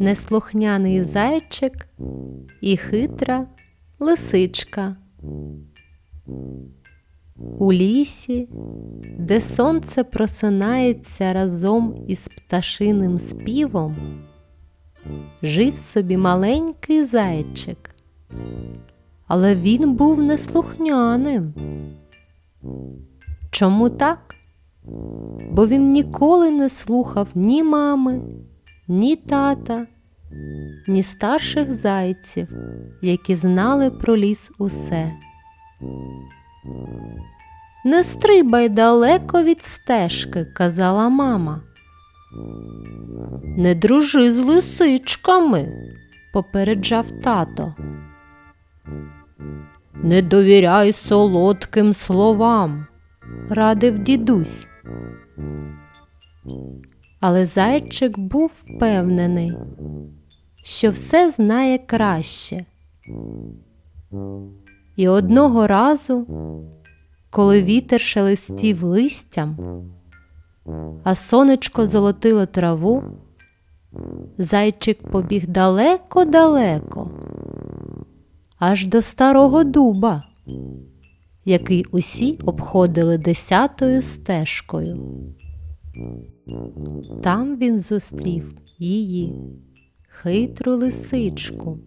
Неслухняний зайчик і хитра лисичка. У лісі, де сонце просинається разом із пташиним співом, жив собі маленький зайчик, але він був неслухняним. Чому так? Бо він ніколи не слухав ні мами, ні тата, ні старших зайців, які знали про ліс усе. Не стрибай далеко від стежки, казала мама. Не дружи з лисичками, попереджав тато. Не довіряй солодким словам, радив дідусь. Але зайчик був впевнений, що все знає краще. І одного разу, коли вітер шелестів листям, а сонечко золотило траву, зайчик побіг далеко-далеко, аж до старого дуба, який усі обходили десятою стежкою. Там він зустрів її, хитру лисичку.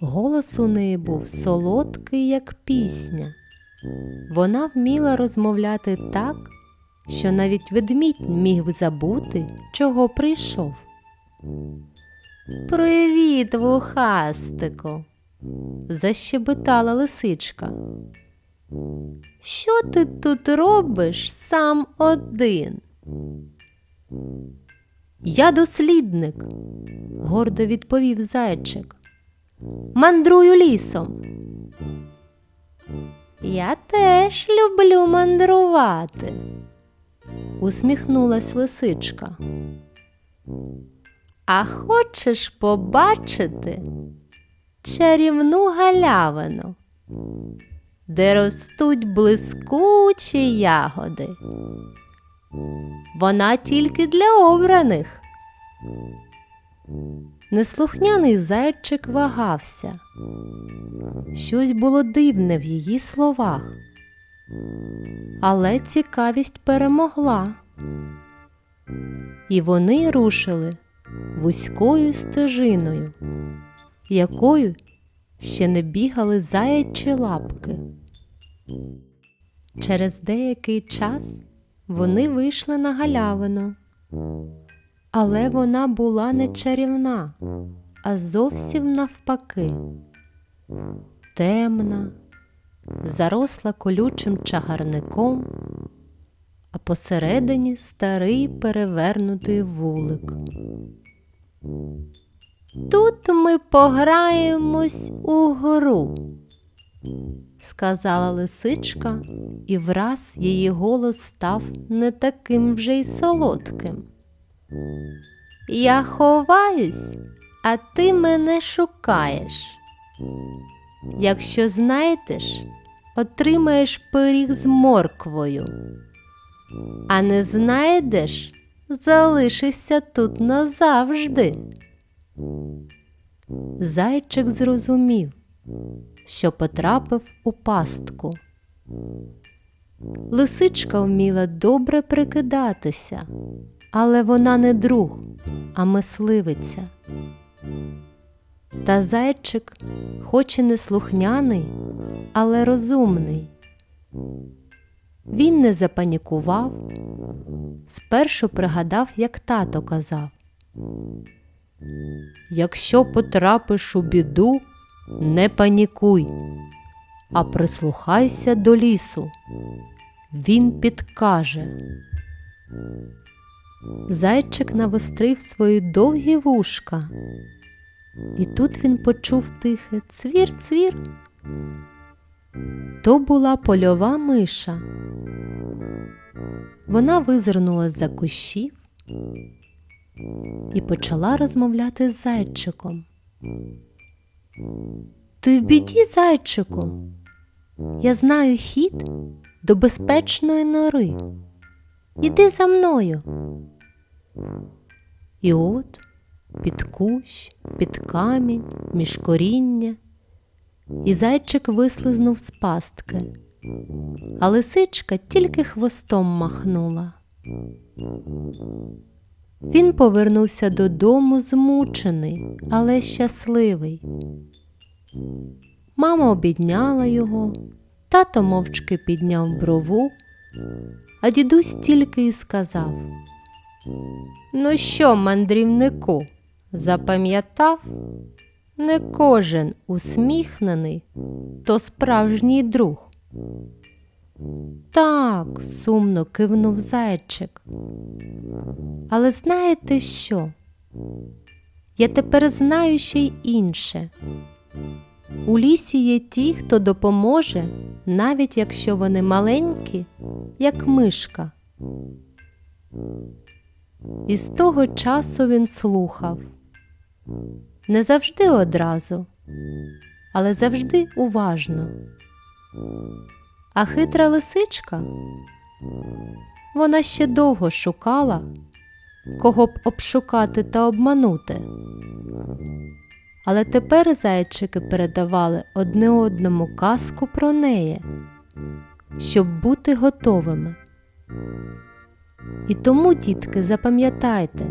Голос у неї був солодкий, як пісня. Вона вміла розмовляти так, що навіть ведмідь міг забути, чого прийшов. Привіт, вухастику, защебетала лисичка. Що ти тут робиш сам один? Я дослідник, гордо відповів зайчик. Мандрую лісом. Я теж люблю мандрувати, усміхнулась лисичка. А хочеш побачити чарівну галявину, де ростуть блискучі ягоди? Вона тільки для обраних. Неслухняний зайчик вагався. Щось було дивне в її словах, але цікавість перемогла, і вони рушили вузькою стежиною, якою ще не бігали заячі лапки. Через деякий час вони вийшли на галявину. Але вона була не чарівна, а зовсім навпаки. Темна, заросла колючим чагарником, а посередині старий перевернутий вулик. Тут ми пограємось у гру, сказала лисичка, і враз її голос став не таким вже й солодким. Я ховаюсь, а ти мене шукаєш. Якщо знайдеш, отримаєш пиріг з морквою, а не знайдеш, залишишся тут назавжди. Зайчик зрозумів, що потрапив у пастку. Лисичка вміла добре прикидатися але вона не друг, а мисливиця. Та зайчик, хоч і не слухняний, але розумний. Він не запанікував, спершу пригадав, як тато казав. Якщо потрапиш у біду, не панікуй, а прислухайся до лісу. Він підкаже. Зайчик навострив свої довгі вушка. І тут він почув тихе цвір-цвір. То була польова миша. Вона визирнула за кущів і почала розмовляти з зайчиком. Ти в біді, зайчику? Я знаю хід до безпечної нори. Іди за мною. І от під кущ, під камінь, між коріння, і зайчик вислизнув з пастки, а лисичка тільки хвостом махнула. Він повернувся додому змучений, але щасливий. Мама обідняла його, тато мовчки підняв брову, а дідусь тільки й сказав: Ну що, мандрівнику, запам'ятав? Не кожен усміхнений, то справжній друг. Так, сумно кивнув зайчик. Але знаєте що? Я тепер знаю ще й інше. У лісі є ті, хто допоможе, навіть якщо вони маленькі, як мишка. І з того часу він слухав не завжди одразу, але завжди уважно. А хитра лисичка вона ще довго шукала, кого б обшукати та обманути. Але тепер зайчики передавали одне одному казку про неї, щоб бути готовими. І тому, дітки, запам'ятайте,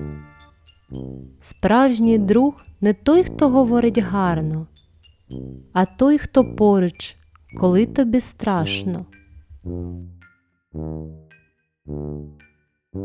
справжній друг не той, хто говорить гарно, а той, хто поруч, коли тобі страшно.